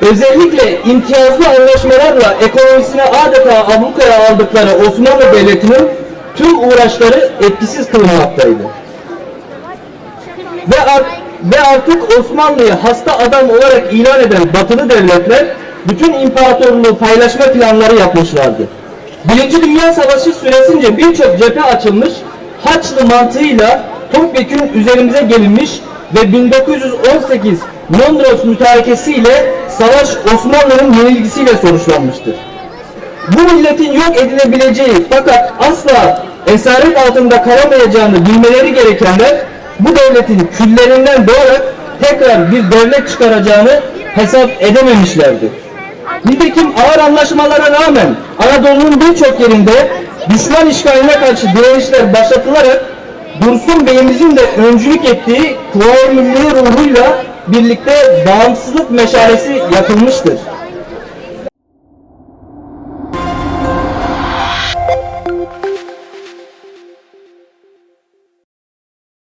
özellikle imtiyazlı anlaşmalarla ekonomisine adeta ablukaya aldıkları Osmanlı Devleti'nin tüm uğraşları etkisiz kılınmaktaydı. Ve, ar- ve artık Osmanlı'yı hasta adam olarak ilan eden batılı devletler bütün imparatorluğu paylaşma planları yapmışlardı. Birinci Dünya Savaşı süresince birçok cephe açılmış, Haçlı mantığıyla topyekun üzerimize gelinmiş ve 1918 Mondros mütarekesiyle savaş Osmanlı'nın yenilgisiyle sonuçlanmıştır. Bu milletin yok edilebileceği fakat asla esaret altında kalamayacağını bilmeleri gerekenler bu devletin küllerinden doğarak tekrar bir devlet çıkaracağını hesap edememişlerdi. Nitekim ağır anlaşmalara rağmen Anadolu'nun birçok yerinde düşman işgaline karşı direnişler başlatılarak Dursun Bey'imizin de öncülük ettiği Kuvayi Milli ruhuyla birlikte bağımsızlık meşalesi yakılmıştır.